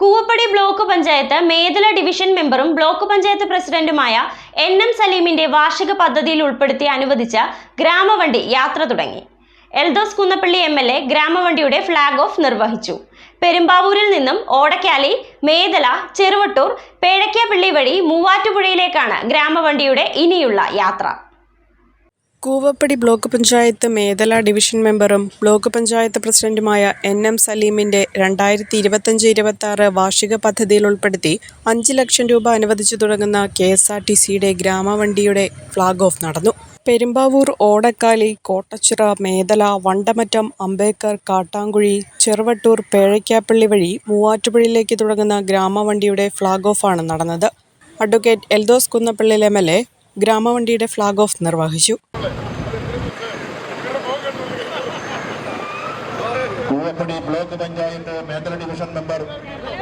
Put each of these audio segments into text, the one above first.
Koovappady block panchayat Methala division മെമ്പറും block panchayat പ്രസിഡന്റുമായ N M സലീമിന്റെ വാർഷിക പദ്ധതിയിൽ ഉൾപ്പെടുത്തി അനുവദിച്ച ഗ്രാമവണ്ടി യാത്ര തുടങ്ങി. Eldhose Kunnappilly M L A ഗ്രാമവണ്ടിയുടെ flag off നിർവഹിച്ചു. പെരുമ്പാവൂരിൽ നിന്നും ഓടക്കാലി മേദല ചെറുവട്ടൂർ പേഴയ്ക്കാപ്പള്ളി വഴി മൂവാറ്റുപുഴയിലേക്കാണ് ഗ്രാമവണ്ടിയുടെ ഇനിയുള്ള യാത്ര. കൂവപ്പടി ബ്ലോക്ക് പഞ്ചായത്ത് മേതല ഡിവിഷൻ മെമ്പറും ബ്ലോക്ക് പഞ്ചായത്ത് പ്രസിഡന്റുമായ എൻ എം സലീമിന്റെ രണ്ടായിരത്തി ഇരുപത്തഞ്ച് ഇരുപത്തി ആറ് വാർഷിക പദ്ധതിയിൽ ഉൾപ്പെടുത്തി അഞ്ച് ലക്ഷം രൂപ അനുവദിച്ചു തുടങ്ങുന്ന കെ എസ് ആർ ടി സിയുടെ ഗ്രാമവണ്ടിയുടെ ഫ്ളാഗ് ഓഫ് നടന്നു. പെരുമ്പാവൂർ ഓടക്കാലി കോട്ടച്ചിറ മേതല വണ്ടമറ്റം അംബേദ്കർ കാട്ടാങ്കുഴി ചെറുവട്ടൂർ പേഴയ്ക്കാപ്പള്ളി വഴി മൂവാറ്റുപുഴയിലേക്ക് തുടങ്ങുന്ന ഗ്രാമവണ്ടിയുടെ ഫ്ളാഗ് ആണ് നടന്നത്. Advocate Eldhose Kunnappilly M L A ഗ്രാമവണ്ടിയുടെ flag off നിർവഹിച്ചു. കൂവപ്പടി ബ്ലോക്ക് പഞ്ചായത്ത് മേഖല division member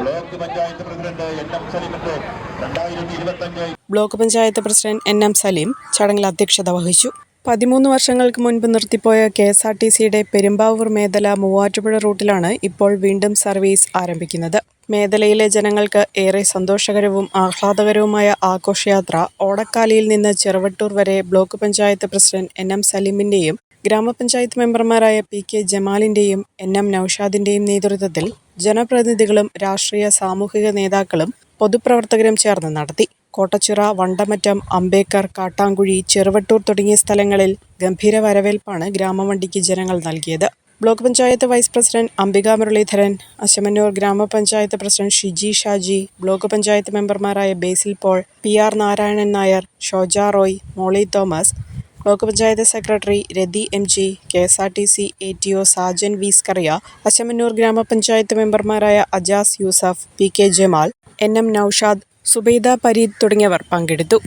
block panchayat president N M സലിമിന്റെ രണ്ടായിരത്തി ഇരുപത്തി അഞ്ച് block panchayat president N M Saleem ചടങ്ങിൽ അധ്യക്ഷത വഹിച്ചു. പതിമൂന്ന് വർഷങ്ങൾക്ക് മുൻപ് നിർത്തിപ്പോയ കെ എസ് ആർ ടി സിയുടെ പെരുമ്പാവൂർ മേദല മൂവാറ്റുപുഴ റൂട്ടിലാണ് ഇപ്പോൾ വീണ്ടും സർവീസ് ആരംഭിക്കുന്നത്. മേദലയിലെ ജനങ്ങൾക്ക് ഏറെ സന്തോഷകരവും ആഹ്ലാദകരവുമായ ആഘോഷയാത്ര ഓടക്കാലിയിൽ നിന്ന് ചെറുവട്ടൂർ വരെ block panchayat president N M സലീമിന്റെയും ഗ്രാമപഞ്ചായത്ത് മെമ്പർമാരായ പി കെ ജമാലിന്റെയും എൻ എം നൌഷാദിന്റെയും നേതൃത്വത്തിൽ ജനപ്രതിനിധികളും രാഷ്ട്രീയ സാമൂഹിക നേതാക്കളും പൊതുപ്രവർത്തകരും ചേർന്ന് നടത്തി. കോട്ടച്ചിറ വണ്ടമറ്റം അംബേദ്കർ കാട്ടാങ്കുഴി ചെറുവട്ടൂർ തുടങ്ങിയ സ്ഥലങ്ങളിൽ ഗംഭീര വരവേൽപ്പാണ് ഗ്രാമവണ്ടിക്ക് ജനങ്ങൾ നൽകിയത്. Block panchayat vice president Ambika Muraleedharan Ashamannoor ഗ്രാമപഞ്ചായത്ത് പ്രസിഡന്റ് ഷിജി ഷാജി ബ്ലോക്ക് പഞ്ചായത്ത് മെമ്പർമാരായ Basil Paul P R Narayanan Nair Shoja Roy Molly Thomas block panchayat secretary Rathi M G K S R T C A T O Sajan Veeskaria Ashamannoor ഗ്രാമപഞ്ചായത്ത് മെമ്പർമാരായ Ajas Yusuf P K Jamal N M Noushad Subaida Pareed തുടങ്ങിയവർ പങ്കെടുത്തു.